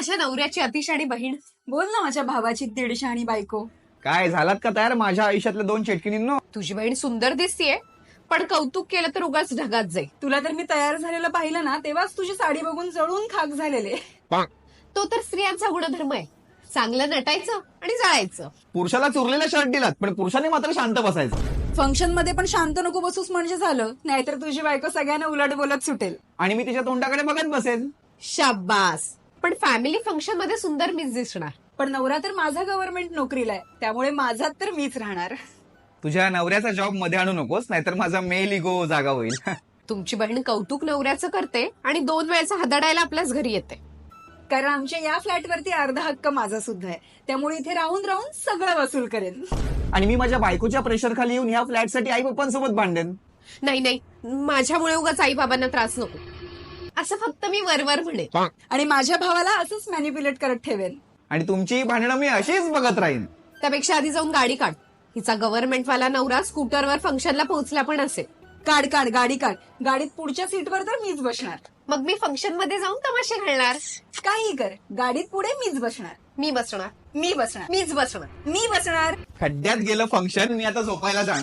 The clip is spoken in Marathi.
माझ्या नवऱ्याची अतिशाणी बहीण? बोल ना माझ्या भावाची दीडशे आणि बायको. काय झालात का तयार? माझ्या आयुष्यातल्या दोन चेटकिनींनो तुझी बहीण सुंदर दिसतीये पण कौतुक केलं तर उगाच ढगात जाईल. तुला तर मी तयार झालेलं पाहिलं ना तेव्हाच तुझी साडी बघून जळून खाक झालेले. तो तर स्त्रियांचा गुणधर्म आहे. चांगलं नटायचं आणि जाळायचं. पुरुषाला चुरलेला शर्ट दिलात पण पुरुषाने मात्र शांत बसायचं. फंक्शनमध्ये पण शांत नको बसूस म्हणजे झालं नाहीतर तुझी बायको सगळ्यांना उलट बोलत सुटेल. आणि मी तिच्या तोंडाकडे बघत बसेन शाबास पण फॅमिली फंक्शनमध्ये सुंदर मीच दिसणार. पण नवरा तर माझा गव्हर्नमेंट नोकरीला आहे त्यामुळे माझा तर मीच राहणार. तुझ्या नवऱ्याचा जॉबमध्ये आणू नकोस नाहीतर माझा मेल इगो जागा होईल. तुमची बहीण कौतुक नवऱ्याचं करते आणि दोन वेळेचा हदडायला आपल्याच घरी येते. कारण आमच्या या फ्लॅटवरती अर्धा हक्क माझा सुद्धा आहे. त्यामुळे इथे राहून राहून सगळं वसूल करेन. आणि मी माझ्या बायकोच्या प्रेशर खाली येऊन ह्या फ्लॅटसाठी आई पप्पांसोबत भांडेन. नाही नाही. माझ्यामुळे उगाच आई बाबांना त्रास नको. असं फक्त मी वरवर म्हणे आणि माझ्या भावाला असंच मॅनिप्युलेट करत ठेवेन. आणि तुमची भांडणं मी अशीच बघत राहीन. त्यापेक्षा आधी जाऊन गाडी काढ. हिचा गव्हर्नमेंट वाला नवरा स्कूटरवर फंक्शनला पोहोचला पण असेल. काढ काढ गाडी काढ. गाडीत पुढच्या सीटवर तर मीच बसणार. मग मी फंक्शनमध्ये जाऊन तमाशे घालणार? काही कर. गाडीत पुढे मीच बसणार. मी बसणार. मी बसणार. मीच बसणार. मी बसणार. खड्ड्यात गेलं फंक्शन मी आता झोपायला जाणार.